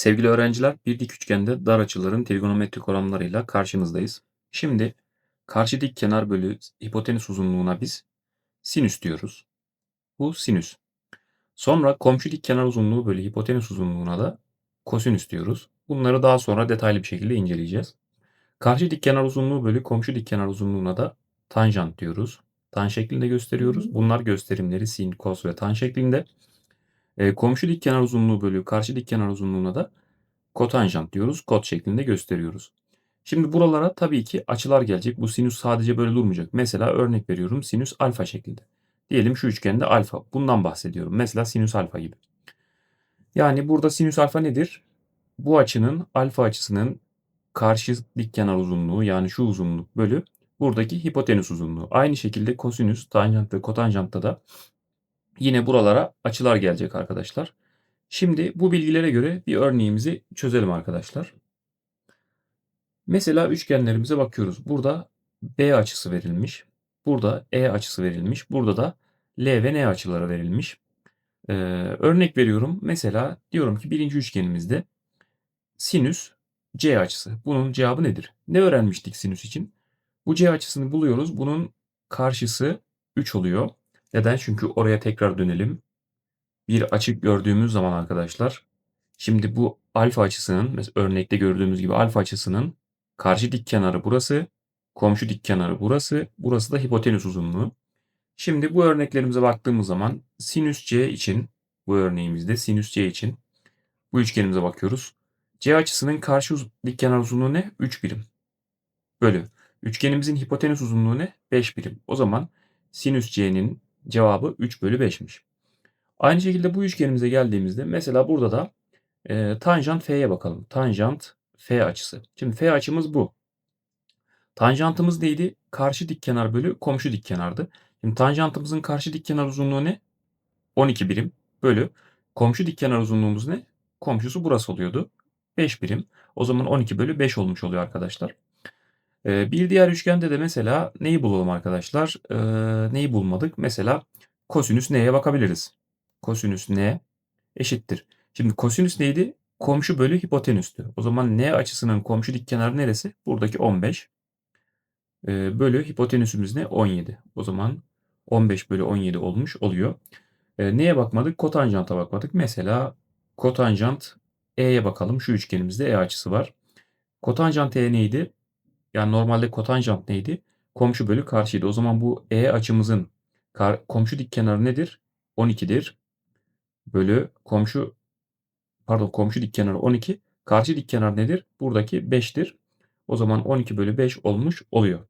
Sevgili öğrenciler, bir dik üçgende dar açıların trigonometrik oranlarıyla karşınızdayız. Şimdi karşı dik kenar bölü hipotenüs uzunluğuna biz sinüs diyoruz. Bu sinüs. Sonra komşu dik kenar uzunluğu bölü hipotenüs uzunluğuna da kosinüs diyoruz. Bunları daha sonra detaylı bir şekilde inceleyeceğiz. Karşı dik kenar uzunluğu bölü komşu dik kenar uzunluğuna da tanjant diyoruz. Tan şeklinde gösteriyoruz. Bunlar gösterimleri sin, kos ve tan şeklinde. E, komşu dik kenar uzunluğu bölü karşı dik kenar uzunluğuna da kotanjant diyoruz. Kot şeklinde gösteriyoruz. Şimdi buralara tabii ki açılar gelecek. Bu sinüs sadece böyle durmayacak. Mesela örnek veriyorum sinüs alfa şeklinde. Diyelim şu üçgende alfa. Bundan bahsediyorum. Mesela sinüs alfa gibi. Yani burada sinüs alfa nedir? Bu açının alfa açısının karşı dik kenar uzunluğu yani şu uzunluk bölü buradaki hipotenüs uzunluğu. Aynı şekilde kosinüs, tanjant ve kotanjantta da yine buralara açılar gelecek arkadaşlar. Şimdi bu bilgilere göre bir örneğimizi çözelim arkadaşlar. Mesela üçgenlerimize bakıyoruz. Burada B açısı verilmiş. Burada E açısı verilmiş. Burada da L ve N açıları verilmiş. Ee, örnek veriyorum. Mesela diyorum ki birinci üçgenimizde sinüs C açısı. Bunun cevabı nedir? Ne öğrenmiştik sinüs için? Bu C açısını buluyoruz. Bunun karşısı 3 oluyor. Neden? Çünkü oraya tekrar dönelim. Bir açık gördüğümüz zaman arkadaşlar şimdi bu alfa açısının mesela örnekte gördüğümüz gibi alfa açısının karşı dik kenarı burası, komşu dik kenarı burası, burası da hipotenüs uzunluğu. Şimdi bu örneklerimize baktığımız zaman sinüs C için bu örneğimizde sinüs C için bu üçgenimize bakıyoruz. C açısının karşı dik kenar uzunluğu ne? 3 birim. Bölü. Üçgenimizin hipotenüs uzunluğu ne? 5 birim. O zaman sinüs C'nin cevabı 3 bölü 5'miş. Aynı şekilde bu üçgenimize geldiğimizde mesela burada da e, tanjant F'ye bakalım. Tanjant F açısı. Şimdi F açımız bu. Tanjantımız neydi? Karşı dik kenar bölü komşu dik kenardı. Şimdi tanjantımızın karşı dik kenar uzunluğu ne? 12 birim bölü komşu dik kenar uzunluğumuz ne? Komşusu burası oluyordu. 5 birim. O zaman 12 bölü 5 olmuş oluyor arkadaşlar. Bir diğer üçgende de mesela neyi bulalım arkadaşlar? Neyi bulmadık? Mesela kosinüs n'ye bakabiliriz. Kosinüs n eşittir. Şimdi kosinüs neydi? Komşu bölü hipotenüstü. O zaman n açısının komşu dik kenarı neresi? Buradaki 15. Ee, bölü hipotenüsümüz ne? 17. O zaman 15 bölü 17 olmuş oluyor. Neye bakmadık? Kotanjanta bakmadık. Mesela kotanjant e'ye bakalım. Şu üçgenimizde e açısı var. Kotanjant e neydi? Yani normalde kotanjant neydi? Komşu bölü karşıydı. O zaman bu e açımızın komşu dik kenarı nedir? 12'dir. Bölü komşu pardon komşu dik kenarı 12. Karşı dik kenar nedir? Buradaki 5'tir. O zaman 12 bölü 5 olmuş oluyor.